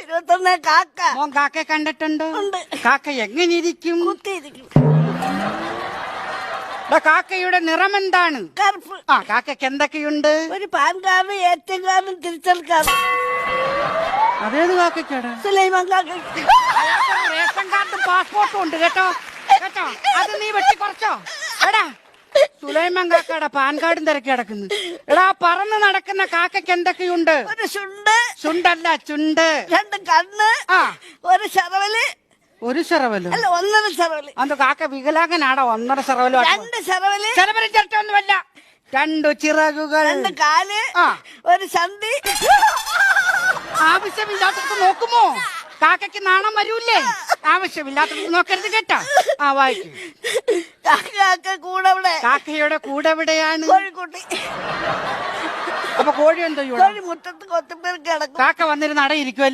ഇരുപത്തൊന്ന് കാക്ക. മോൻ കാക്കയെ കണ്ടിട്ടുണ്ടോ. ഉണ്ട്. കാക്ക എങ്ങനെ ഇരിക്കും കുത്തിയിരിക്കും. ദാ കാക്കയുടെ നിറം എന്താണ്? കറുപ്പ്. ആ കാക്കയ്ക്ക് എന്തൊക്കെയുണ്ട്? ഒരു PAN card A T M കാർഡും തിരിച്ചൽ കാർഡും അതേത് കാക്കയ്ക്കാടാ? സുലൈമാൻ കാക്ക. റേഷൻ കാർഡും പാസ്പോർട്ടും ഉണ്ട് കേട്ടോ? കേട്ടോ? അത് നീ വെട്ടി കുറച്ചോ എടാ സുലൈമാൻ കാക്കയുടെ പാൻ കാർഡും തിരക്കി കിടക്കുന്നു. എടാ പറന്ന് നടക്കുന്ന കാക്കയ്ക്ക് എന്തൊക്കെയുണ്ട്? ഒരു ചുണ്ട്. ചുണ്ടല്ല ചുണ്ട്. രണ്ട് കണ്ണ്. ആ. ഒരു ചെറവൽ ഒരു ചെറവലും അല്ല ഒന്നര ചെറവൽ അത് കാക്ക വികലാംഗനാടോ ഒന്നര ചെറവലും രണ്ട് ശറവൽ. ചെലവരും ചിരട്ടൊന്നുമല്ല രണ്ടു ചിറകുകൾ. രണ്ട് കാൽ. ആ. ഒരു സന്ധി ആവശ്യമില്ലാത്ത നോക്കുമോ? കാക്കയ്ക്ക് നാണം വരൂലേ ആവശ്യമില്ലാത്ത നോക്കരുത് കേട്ടാ. ആ വായിക്കും. കാക്കയുടെ കൂടെ എവിടെയാണ് കോഴിക്കുട്ടി. അപ്പൊ കോഴി എന്തോ കോഴി മുറ്റത്ത് കൊത്തുമ്പേർ കിടക്കും. കാക്ക വന്നിരുന്ന് അടയിരിക്കുമല്ലോ